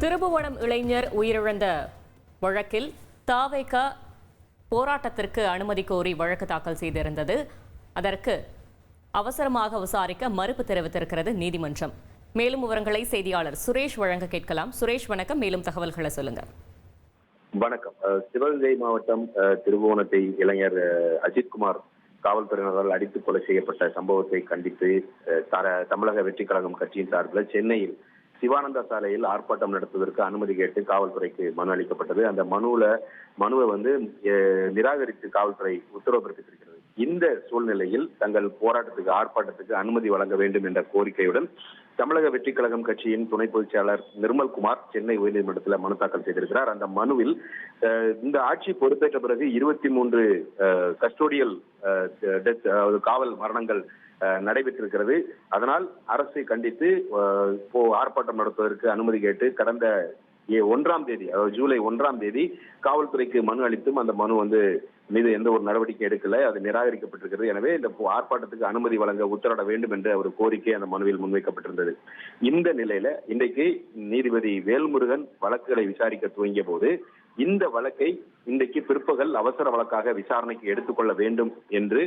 திருபுவனம் இளைஞர் உயிரிழந்த வழக்கில் தாவேக போராட்டத்திற்கு அனுமதி கோரி வழக்கு தாக்கல் செய்திருந்தது. அதற்கு அவசரமாக விசாரிக்க மறுப்பு தெரிவித்திருக்கிறது நீதிமன்றம். மேலும் விவரங்களை செய்தியாளர் சுரேஷ் வழங்க கேட்கலாம். சுரேஷ் வணக்கம். மேலும் தகவல்களை சொல்லுங்க. வணக்கம். சிவகங்கை மாவட்டம் திருவோணத்தை திருபுவனத்தை இளைஞர் அஜித்குமார் காவல்துறையினரால் அடித்து கொலை செய்யப்பட்ட சம்பவத்தை கண்டித்து தர- தமிழக வெற்றி கழகம் கட்சியின் சார்பில் சென்னையில் சிவானந்தா சாலையில் ஆர்ப்பாட்டம் நடத்துவதற்கு அனுமதி கேட்டு காவல்துறைக்கு மனு அளிக்கப்பட்டது. அந்த மனுவுல மனுவை வந்து அஹ், நிராகரித்து காவல்துறை உத்தரவு பிறப்பித்திருக்கிறது. இந்த சூழ்நிலையில் தங்கள் போராட்டத்துக்கு ஆர்ப்பாட்டத்துக்கு அனுமதி வழங்க வேண்டும் என்ற கோரிக்கையுடன் தமிழக வெற்றி கழகம் கட்சியின் துணை பொதுச் செயலாளர் நிர்மல்குமார் சென்னை உயர்நீதிமன்றத்தில் மனு தாக்கல் செய்திருக்கிறார். அந்த மனுவில் இந்த ஆட்சி பொறுப்பேற்ற பிறகு இருபத்தி மூன்று கஸ்டோடியல் டெத் காவல் மரணங்கள் நடைபெற்றிருக்கிறது. அதனால் அரசை கண்டித்து இப்போ ஆர்ப்பாட்டம் நடத்துவதற்கு அனுமதி கேட்டு கடந்த ஒன்றாம் தேதி அதாவது ஜூலை ஒன்றாம் தேதி காவல்துறைக்கு மனு அளித்தும் அந்த மனு வந்து மீது எந்த ஒரு நடவடிக்கை எடுக்கல. அது நிராகரிக்கப்பட்டிருக்கிறது. எனவே இந்த ஆர்ப்பாட்டத்துக்கு அனுமதி வழங்க உத்தரவிட வேண்டும் என்று ஒரு கோரிக்கை அந்த மனுவில் முன்வைக்கப்பட்டிருந்தது. இந்த நிலையில இன்றைக்கு நீதிபதி வேல்முருகன் வழக்குகளை விசாரிக்க துவங்கிய போது இந்த வழக்கை இன்றைக்கு பிற்பகல் அவசர வழக்காக விசாரணைக்கு எடுத்துக்கொள்ள வேண்டும் என்று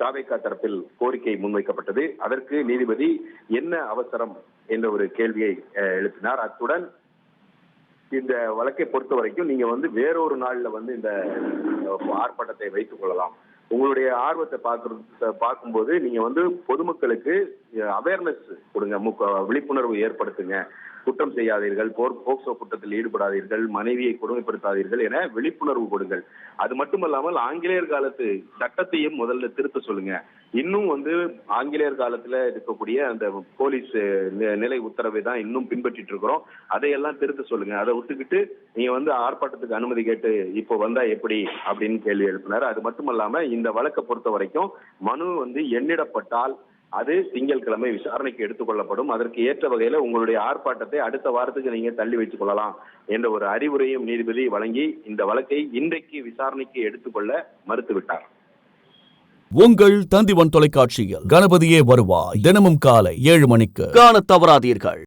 தாவேக்கா தரப்பில் கோரிக்கை முன்வைக்கப்பட்டது. அதற்கு நீதிபதி என்ன அவசரம் என்ற ஒரு கேள்வியை எழுப்பினார். அத்துடன் இந்த வழக்கை பொறுத்த வரைக்கும் நீங்க வந்து வேறொரு நாள்ல வந்து இந்த ஆர்ப்பாட்டத்தை வைத்துக் கொள்ளலாம். உங்களுடைய ஆர்வத்தை பார்க்கறது பார்க்கும்போது நீங்க வந்து பொதுமக்களுக்கு அவேர்னஸ் கொடுங்க. முக்க- விழிப்புணர்வு ஏற்படுத்துங்க. குற்றம் செய்யாதீர்கள். போர் போக்சோ குற்றத்தில் ஈடுபடாதீர்கள். மனைவியை கொடுமைப்படுத்தாதீர்கள் என விழிப்புணர்வு கொடுங்கள். அது மட்டுமல்லாமல் ஆங்கிலேயர் காலத்து சட்டத்தையும் முதல்ல திருத்த சொல்லுங்க. இன்னும் வந்து ஆங்கிலேயர் காலத்துல இருக்கக்கூடிய அந்த போலீஸ் நிலை உத்தரவை தான் இன்னும் பின்பற்றிட்டு இருக்கிறோம். அதையெல்லாம் திருத்த சொல்லுங்க. அதை விட்டுக்கிட்டு நீங்க வந்து ஆர்ப்பாட்டத்துக்கு அனுமதி கேட்டு இப்போ வந்தா எப்படி? அப்படின்னு கேள்வி எழுப்பினார். அது மட்டுமல்லாம இந்த வழக்கை பொறுத்த வரைக்கும் மனு வந்து எண்ணிடப்பட்டால் அது திங்கட்கிழமை விசாரணைக்கு எடுத்துக்கொள்ளப்படும் அதற்கு ஏற்ற வகையில உங்களுடைய ஆர்ப்பாட்டத்தை அடுத்த வாரத்துக்கு நீங்க தள்ளி வைத்துக் கொள்ளலாம் என்ற ஒரு அறிவுரையும் நீதிபதி வழங்கி இந்த வழக்கை இன்றைக்கு விசாரணைக்கு எடுத்துக்கொள்ள மறுத்துவிட்டார். உங்கள் தந்திவன் தொலைக்காட்சியில் கணபதியே வருவாய். தினமும் காலை ஏழு மணிக்கு. காணத் தவறாதீர்கள்.